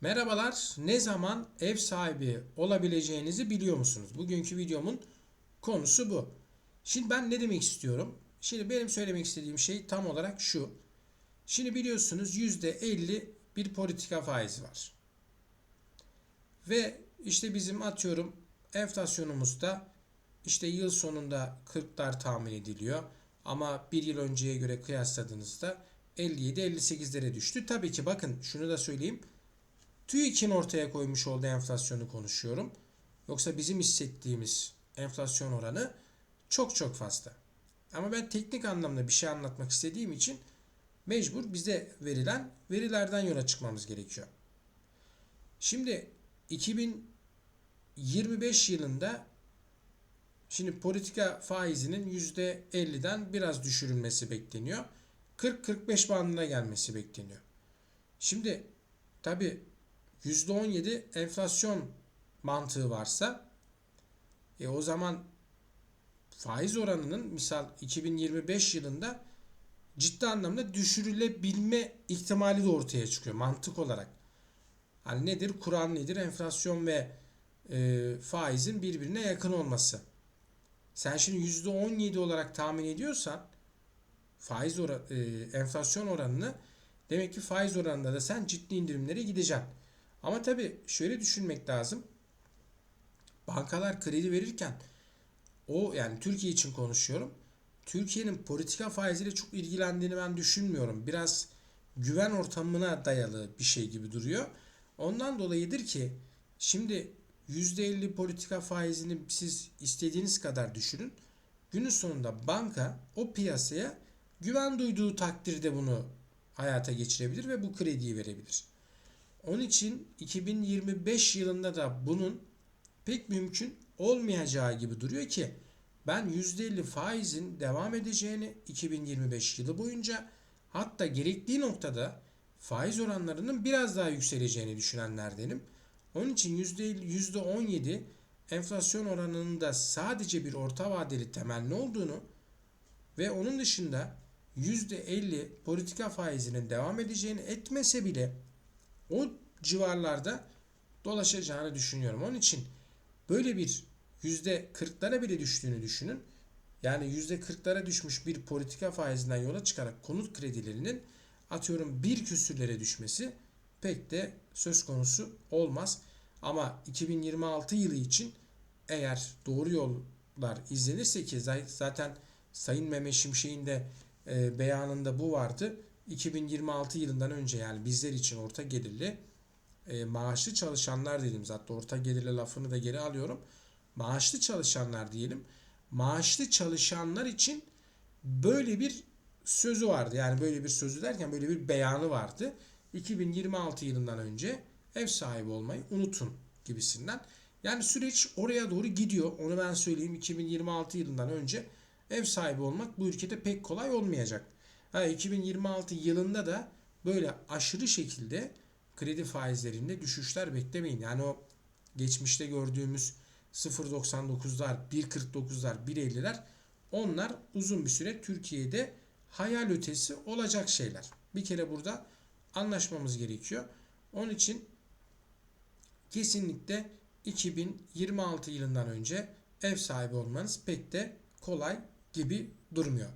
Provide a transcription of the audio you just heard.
Merhabalar. Ne zaman ev sahibi olabileceğinizi biliyor musunuz? Bugünkü videomun konusu bu. Şimdi ben ne demek istiyorum? Şimdi benim söylemek istediğim şey tam olarak şu. Şimdi biliyorsunuz %50 bir politika faizi var. Ve işte bizim atıyorum enflasyonumuzda işte yıl sonunda 40'lar tahmin ediliyor. Ama bir yıl önceye göre kıyasladığınızda 57-58'lere düştü. Tabii ki bakın şunu da söyleyeyim. TÜİK'in ortaya koymuş olduğu enflasyonu konuşuyorum. Yoksa bizim hissettiğimiz enflasyon oranı çok çok fazla. Ama ben teknik anlamda bir şey anlatmak istediğim için mecbur bize verilen verilerden yola çıkmamız gerekiyor. Şimdi 2025 yılında şimdi politika faizinin %50'den biraz düşürülmesi bekleniyor. 40-45 bandına gelmesi bekleniyor. Şimdi tabi %17 enflasyon mantığı varsa e o zaman faiz oranının misal 2025 yılında ciddi anlamda düşürülebilme ihtimali de ortaya çıkıyor mantık olarak. Hani nedir? Kur'an nedir? Enflasyon ve e, faizin birbirine yakın olması. Sen şimdi %17 olarak tahmin ediyorsan faiz oran, e, enflasyon oranını demek ki faiz oranında da sen ciddi indirimlere gideceksin. Ama tabii şöyle düşünmek lazım. Bankalar kredi verirken o yani Türkiye için konuşuyorum. Türkiye'nin politika faiziyle çok ilgilendiğini ben düşünmüyorum. Biraz güven ortamına dayalı bir şey gibi duruyor. Ondan dolayıdır ki şimdi %50 politika faizini siz istediğiniz kadar düşürün. Günün sonunda banka o piyasaya güven duyduğu takdirde bunu hayata geçirebilir ve bu krediyi verebilir. Onun için 2025 yılında da bunun pek mümkün olmayacağı gibi duruyor ki ben %50 faizin devam edeceğini 2025 yılı boyunca hatta gerektiği noktada faiz oranlarının biraz daha yükseleceğini düşünenlerdenim. Onun için %50, %17 enflasyon oranının da sadece bir orta vadeli temelli olduğunu ve onun dışında %50 politika faizinin devam edeceğini etmese bile o civarlarda dolaşacağını düşünüyorum. Onun için böyle bir %40'lara bile düştüğünü düşünün. Yani %40'lara düşmüş bir politika faizinden yola çıkarak konut kredilerinin atıyorum bir küsürlere düşmesi pek de söz konusu olmaz. Ama 2026 yılı için eğer doğru yollar izlenirse ki zaten Sayın Mehmet Şimşek'in de e, beyanında bu vardı. 2026 yılından önce yani bizler için orta gelirli e, maaşlı çalışanlar dedim zaten orta gelirli lafını da geri alıyorum. Maaşlı çalışanlar diyelim. Maaşlı çalışanlar için böyle bir sözü vardı. Yani böyle bir sözü derken böyle bir beyanı vardı. 2026 yılından önce ev sahibi olmayı unutun gibisinden. Yani süreç oraya doğru gidiyor. Onu ben söyleyeyim. 2026 yılından önce ev sahibi olmak bu ülkede pek kolay olmayacak. Ha, 2026 yılında da böyle aşırı şekilde kredi faizlerinde düşüşler beklemeyin. Yani o geçmişte gördüğümüz 0.99'lar, 1.49'lar, 1.50'ler onlar uzun bir süre Türkiye'de hayal ötesi olacak şeyler. Bir kere burada anlaşmamız gerekiyor. Onun için kesinlikle 2026 yılından önce ev sahibi olmanız pek de kolay gibi durmuyor.